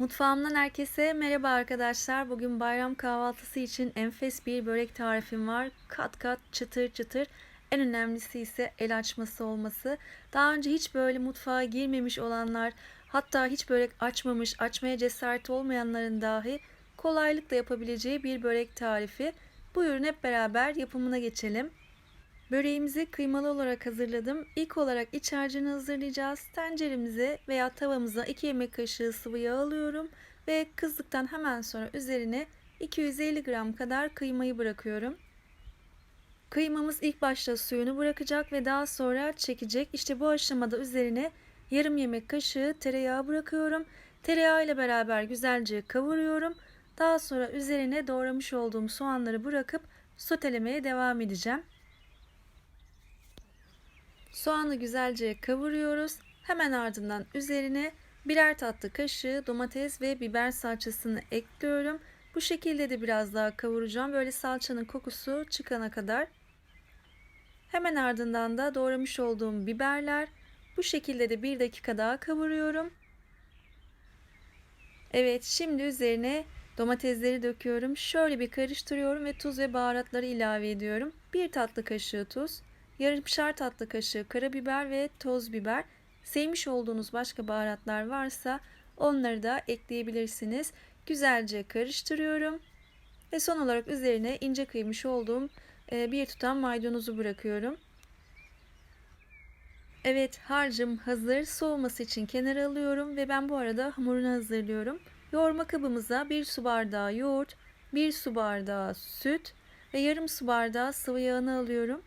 Mutfağımdan herkese merhaba arkadaşlar. Bugün bayram kahvaltısı için enfes bir börek tarifim var. Kat kat çıtır çıtır. En önemlisi ise el açması olması. Daha önce hiç böyle mutfağa girmemiş olanlar, hatta hiç börek açmamış, açmaya cesaret olmayanların dahi kolaylıkla yapabileceği bir börek tarifi. Buyurun hep beraber yapımına geçelim. Böreğimizi kıymalı olarak hazırladım. İlk olarak iç harcını hazırlayacağız. Tenceremize veya tavamıza 2 yemek kaşığı sıvı yağ alıyorum ve kızdıktan hemen sonra üzerine 250 gram kadar kıymayı bırakıyorum. Kıymamız ilk başta suyunu bırakacak ve daha sonra çekecek. İşte bu aşamada üzerine yarım yemek kaşığı tereyağı bırakıyorum. Tereyağı ile beraber güzelce kavuruyorum. Daha sonra üzerine doğramış olduğum soğanları bırakıp sotelemeye devam edeceğim. Soğanı güzelce kavuruyoruz. Hemen ardından üzerine birer tatlı kaşığı domates ve biber salçasını ekliyorum. Bu şekilde de biraz daha kavuracağım. Böyle salçanın kokusu çıkana kadar. Hemen ardından da doğramış olduğum biberler. Bu şekilde de bir dakika daha kavuruyorum. Evet şimdi üzerine domatesleri döküyorum. Şöyle bir karıştırıyorum ve tuz ve baharatları ilave ediyorum. Bir tatlı kaşığı tuz yarımşar tatlı kaşığı karabiber ve toz biber. Sevmiş olduğunuz başka baharatlar varsa onları da ekleyebilirsiniz. Güzelce karıştırıyorum. Ve son olarak üzerine ince kıymış olduğum e, bir tutam maydanozu bırakıyorum. Evet harcım hazır. Soğuması için kenara alıyorum ve ben bu arada hamurunu hazırlıyorum. Yoğurma kabımıza 1 su bardağı yoğurt, 1 su bardağı süt ve yarım su bardağı sıvı yağını alıyorum.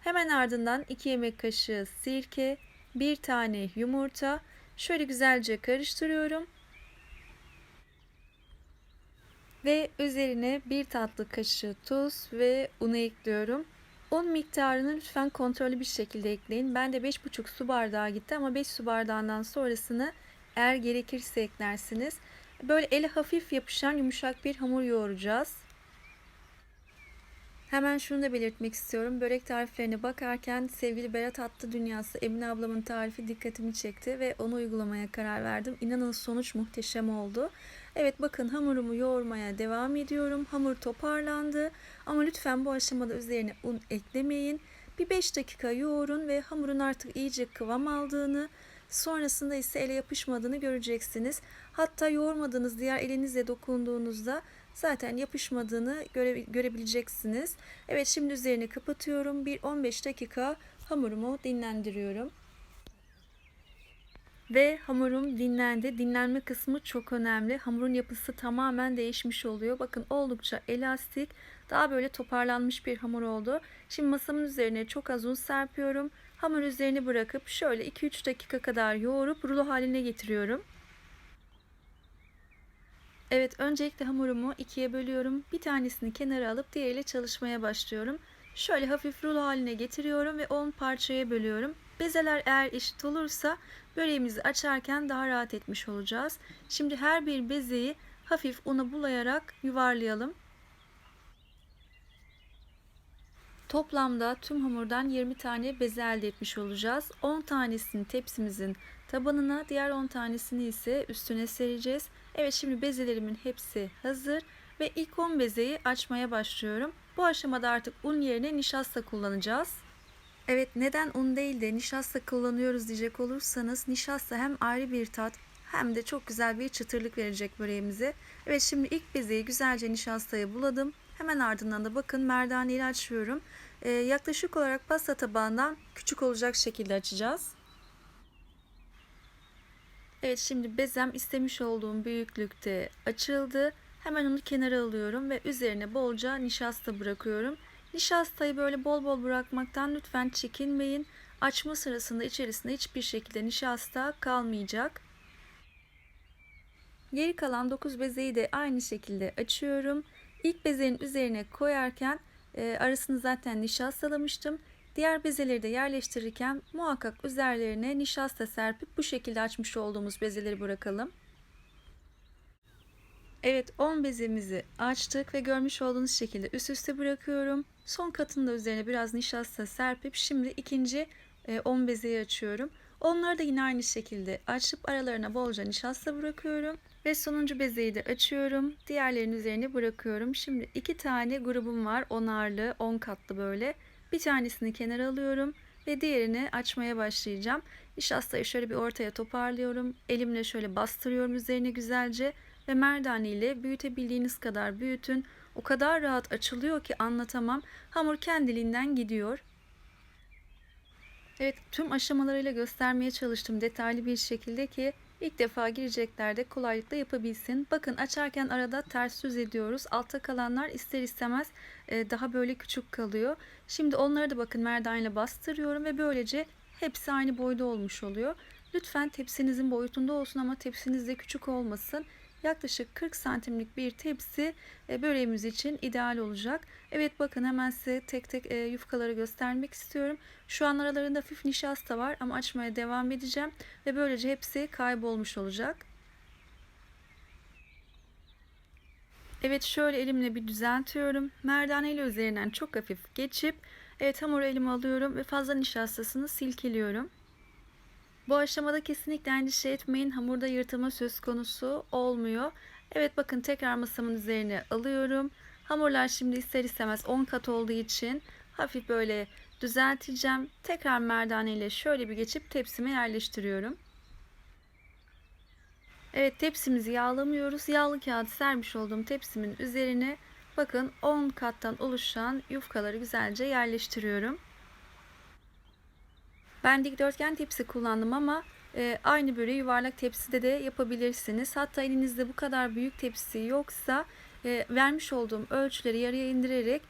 Hemen ardından 2 yemek kaşığı sirke, 1 tane yumurta. Şöyle güzelce karıştırıyorum. Ve üzerine 1 tatlı kaşığı tuz ve unu ekliyorum. Un miktarını lütfen kontrollü bir şekilde ekleyin. Ben de 5,5 su bardağı gitti ama 5 su bardağından sonrasını eğer gerekirse eklersiniz. Böyle eli hafif yapışan yumuşak bir hamur yoğuracağız. Hemen şunu da belirtmek istiyorum. Börek tariflerine bakarken sevgili Berat Attı Dünyası Emine ablamın tarifi dikkatimi çekti ve onu uygulamaya karar verdim. İnanın sonuç muhteşem oldu. Evet bakın hamurumu yoğurmaya devam ediyorum. Hamur toparlandı ama lütfen bu aşamada üzerine un eklemeyin. Bir 5 dakika yoğurun ve hamurun artık iyice kıvam aldığını, sonrasında ise ele yapışmadığını göreceksiniz. Hatta yoğurmadığınız diğer elinizle dokunduğunuzda zaten yapışmadığını göre, görebileceksiniz. Evet şimdi üzerini kapatıyorum. Bir 15 dakika hamurumu dinlendiriyorum. Ve hamurum dinlendi. Dinlenme kısmı çok önemli. Hamurun yapısı tamamen değişmiş oluyor. Bakın oldukça elastik. Daha böyle toparlanmış bir hamur oldu. Şimdi masamın üzerine çok az un serpiyorum. Hamur üzerini bırakıp şöyle 2-3 dakika kadar yoğurup rulo haline getiriyorum. Evet öncelikle hamurumu ikiye bölüyorum. Bir tanesini kenara alıp diğeriyle çalışmaya başlıyorum. Şöyle hafif rulo haline getiriyorum ve 10 parçaya bölüyorum. Bezeler eğer eşit olursa böreğimizi açarken daha rahat etmiş olacağız. Şimdi her bir bezeyi hafif una bulayarak yuvarlayalım. Toplamda tüm hamurdan 20 tane beze elde etmiş olacağız. 10 tanesini tepsimizin tabanına, diğer 10 tanesini ise üstüne sereceğiz. Evet şimdi bezelerimin hepsi hazır ve ilk 10 bezeyi açmaya başlıyorum. Bu aşamada artık un yerine nişasta kullanacağız. Evet neden un değil de nişasta kullanıyoruz diyecek olursanız nişasta hem ayrı bir tat hem de çok güzel bir çıtırlık verecek böreğimize. Evet şimdi ilk bezeyi güzelce nişastaya buladım. Hemen ardından da bakın merdaneyi açıyorum. Ee, yaklaşık olarak pasta tabağından küçük olacak şekilde açacağız. Evet şimdi bezem istemiş olduğum büyüklükte açıldı. Hemen onu kenara alıyorum ve üzerine bolca nişasta bırakıyorum. Nişastayı böyle bol bol bırakmaktan lütfen çekinmeyin. Açma sırasında içerisinde hiçbir şekilde nişasta kalmayacak. Geri kalan 9 bezeyi de aynı şekilde açıyorum. İlk bezenin üzerine koyarken e, arasını zaten nişastalamıştım. Diğer bezeleri de yerleştirirken muhakkak üzerlerine nişasta serpip bu şekilde açmış olduğumuz bezeleri bırakalım. Evet 10 bezemizi açtık ve görmüş olduğunuz şekilde üst üste bırakıyorum. Son katını da üzerine biraz nişasta serpip şimdi ikinci 10 bezeyi açıyorum. Onları da yine aynı şekilde açıp aralarına bolca nişasta bırakıyorum. Ve sonuncu bezeyi de açıyorum. Diğerlerinin üzerine bırakıyorum. Şimdi iki tane grubum var. Onarlı, on katlı böyle. Bir tanesini kenara alıyorum ve diğerini açmaya başlayacağım. Nişastayı şöyle bir ortaya toparlıyorum. Elimle şöyle bastırıyorum üzerine güzelce ve merdane ile büyütebildiğiniz kadar büyütün. O kadar rahat açılıyor ki anlatamam. Hamur kendiliğinden gidiyor. Evet tüm aşamalarıyla göstermeye çalıştım detaylı bir şekilde ki ilk defa girecekler de kolaylıkla yapabilsin. Bakın açarken arada ters düz ediyoruz. Altta kalanlar ister istemez e, daha böyle küçük kalıyor. Şimdi onları da bakın merdaneyle bastırıyorum ve böylece hepsi aynı boyda olmuş oluyor. Lütfen tepsinizin boyutunda olsun ama tepsiniz de küçük olmasın. Yaklaşık 40 santimlik bir tepsi e, böreğimiz için ideal olacak. Evet bakın hemen size tek tek e, yufkaları göstermek istiyorum. Şu an aralarında hafif nişasta var ama açmaya devam edeceğim. Ve böylece hepsi kaybolmuş olacak. Evet şöyle elimle bir düzeltiyorum. Merdane ile üzerinden çok hafif geçip evet hamuru elime alıyorum ve fazla nişastasını silkeliyorum. Bu aşamada kesinlikle endişe etmeyin. Hamurda yırtılma söz konusu olmuyor. Evet bakın tekrar masamın üzerine alıyorum. Hamurlar şimdi ister istemez 10 kat olduğu için hafif böyle düzelteceğim. Tekrar merdane ile şöyle bir geçip tepsime yerleştiriyorum. Evet tepsimizi yağlamıyoruz. Yağlı kağıt sermiş olduğum tepsimin üzerine bakın 10 kattan oluşan yufkaları güzelce yerleştiriyorum. Ben dikdörtgen tepsi kullandım ama e, aynı böyle yuvarlak tepside de yapabilirsiniz. Hatta elinizde bu kadar büyük tepsi yoksa e, vermiş olduğum ölçüleri yarıya indirerek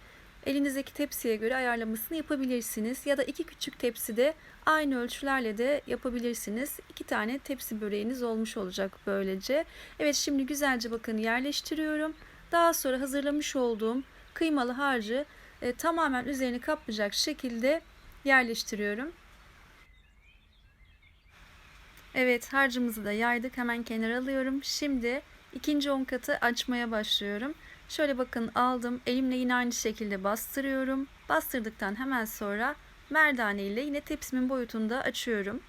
elinizdeki tepsiye göre ayarlamasını yapabilirsiniz. Ya da iki küçük tepside aynı ölçülerle de yapabilirsiniz. İki tane tepsi böreğiniz olmuş olacak böylece. Evet şimdi güzelce bakın yerleştiriyorum. Daha sonra hazırlamış olduğum kıymalı harcı e, tamamen üzerini kaplayacak şekilde yerleştiriyorum. Evet harcımızı da yaydık. Hemen kenara alıyorum. Şimdi ikinci on katı açmaya başlıyorum. Şöyle bakın aldım. Elimle yine aynı şekilde bastırıyorum. Bastırdıktan hemen sonra merdane ile yine tepsimin boyutunda açıyorum.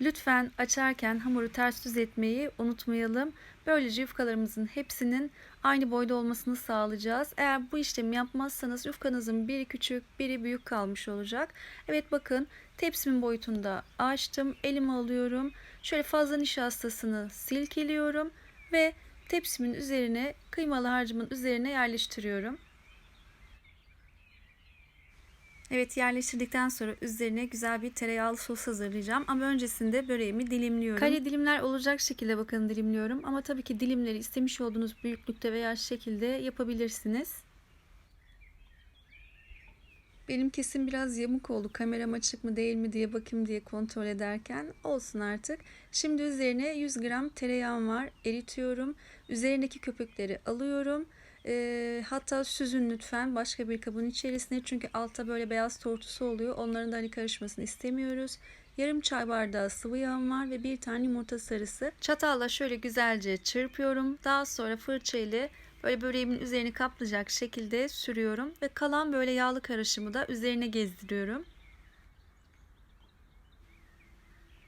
Lütfen açarken hamuru ters düz etmeyi unutmayalım. Böylece yufkalarımızın hepsinin aynı boyda olmasını sağlayacağız. Eğer bu işlemi yapmazsanız yufkanızın biri küçük, biri büyük kalmış olacak. Evet bakın tepsimin boyutunda açtım. Elime alıyorum. Şöyle fazla nişastasını silkeliyorum ve tepsimin üzerine kıymalı harcımın üzerine yerleştiriyorum. Evet yerleştirdikten sonra üzerine güzel bir tereyağlı sos hazırlayacağım. Ama öncesinde böreğimi dilimliyorum. Kare dilimler olacak şekilde bakın dilimliyorum. Ama tabii ki dilimleri istemiş olduğunuz büyüklükte veya şekilde yapabilirsiniz. Benim kesim biraz yamuk oldu. Kameram açık mı değil mi diye bakayım diye kontrol ederken olsun artık. Şimdi üzerine 100 gram tereyağım var. Eritiyorum. Üzerindeki köpükleri alıyorum. E, hatta süzün lütfen başka bir kabın içerisine çünkü altta böyle beyaz tortusu oluyor. Onların da hani karışmasını istemiyoruz. Yarım çay bardağı sıvı yağım var ve bir tane yumurta sarısı. Çatalla şöyle güzelce çırpıyorum. Daha sonra fırça ile böyle böreğimin üzerini kaplayacak şekilde sürüyorum ve kalan böyle yağlı karışımı da üzerine gezdiriyorum.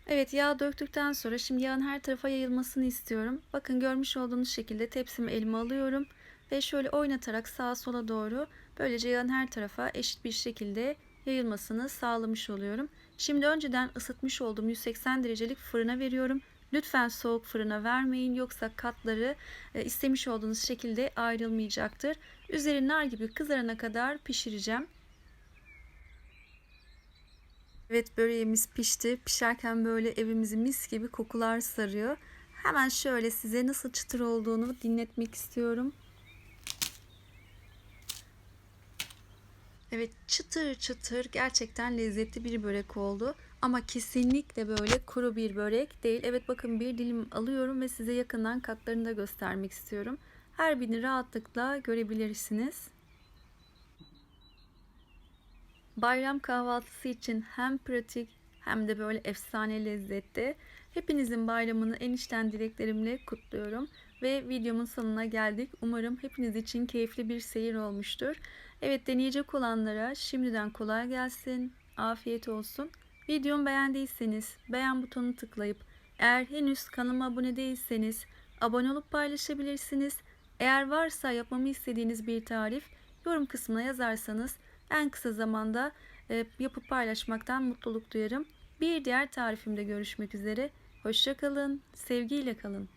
Evet yağ döktükten sonra şimdi yağın her tarafa yayılmasını istiyorum. Bakın görmüş olduğunuz şekilde tepsimi elime alıyorum ve şöyle oynatarak sağa sola doğru böylece yağın her tarafa eşit bir şekilde yayılmasını sağlamış oluyorum. Şimdi önceden ısıtmış olduğum 180 derecelik fırına veriyorum. Lütfen soğuk fırına vermeyin yoksa katları e, istemiş olduğunuz şekilde ayrılmayacaktır. Üzeri nar gibi kızarana kadar pişireceğim. Evet böreğimiz pişti. Pişerken böyle evimizi mis gibi kokular sarıyor. Hemen şöyle size nasıl çıtır olduğunu dinletmek istiyorum. Evet çıtır çıtır gerçekten lezzetli bir börek oldu. Ama kesinlikle böyle kuru bir börek değil. Evet bakın bir dilim alıyorum ve size yakından katlarını da göstermek istiyorum. Her birini rahatlıkla görebilirsiniz. Bayram kahvaltısı için hem pratik hem de böyle efsane lezzetli. Hepinizin bayramını en içten dileklerimle kutluyorum ve videomun sonuna geldik. Umarım hepiniz için keyifli bir seyir olmuştur. Evet deneyecek olanlara şimdiden kolay gelsin, afiyet olsun. Videomu beğendiyseniz beğen butonunu tıklayıp eğer henüz kanalıma abone değilseniz abone olup paylaşabilirsiniz. Eğer varsa yapmamı istediğiniz bir tarif yorum kısmına yazarsanız en kısa zamanda e, yapıp paylaşmaktan mutluluk duyarım. Bir diğer tarifimde görüşmek üzere. Hoşça kalın, sevgiyle kalın.